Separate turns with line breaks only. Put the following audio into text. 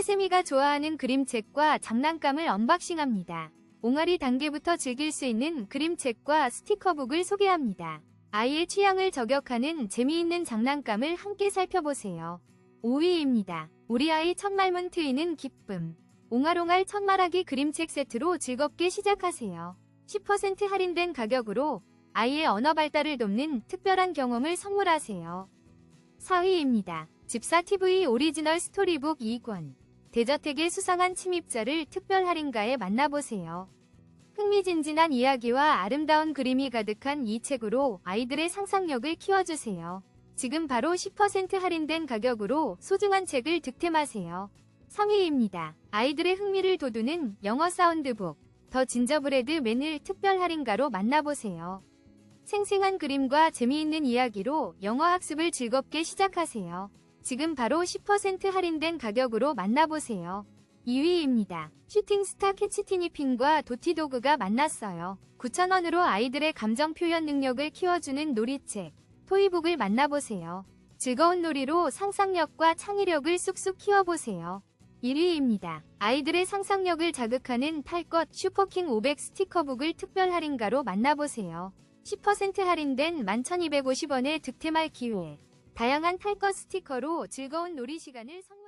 세세미가 좋아하는 그림책과 장난감을 언박싱합니다. 옹알이 단계부터 즐길 수 있는 그림책과 스티커북을 소개합니다. 아이의 취향을 저격하는 재미있는 장난감을 함께 살펴보세요. 5위입니다. 우리 아이 첫말문 트이는 기쁨. 옹알옹알 첫말하기 그림책 세트로 즐겁게 시작하세요. 10% 할인된 가격으로 아이의 언어 발달을 돕는 특별한 경험을 선물하세요. 4위입니다. 집사 TV 오리지널 스토리북 2권. 대저택의 수상한 침입자를 특별 할인가에 만나보세요. 흥미진진한 이야기와 아름다운 그림이 가득한 이 책으로 아이들의 상상력을 키워주세요. 지금 바로 10% 할인된 가격으로 소중한 책을 득템하세요. 3위입니다. 아이들의 흥미를 돋우는 영어 사운드북. 더 진저브레드 맨을 특별 할인가로 만나보세요. 생생한 그림과 재미있는 이야기로 영어 학습을 즐겁게 시작하세요. 지금 바로 10% 할인된 가격으로 만나보세요. 2위입니다. 슈팅스타 캐치티니핑과 도티도그가 만났어요. 9,000원으로 아이들의 감정 표현 능력을 키워주는 놀이책, 토이북을 만나보세요. 즐거운 놀이로 상상력과 창의력을 쑥쑥 키워보세요. 1위입니다. 아이들의 상상력을 자극하는 탈것 슈퍼킹 500 스티커북을 특별 할인가로 만나보세요. 10% 할인된 11,250원에 득템할 기회. 다양한 탈것 스티커로 즐거운 놀이 시간을 선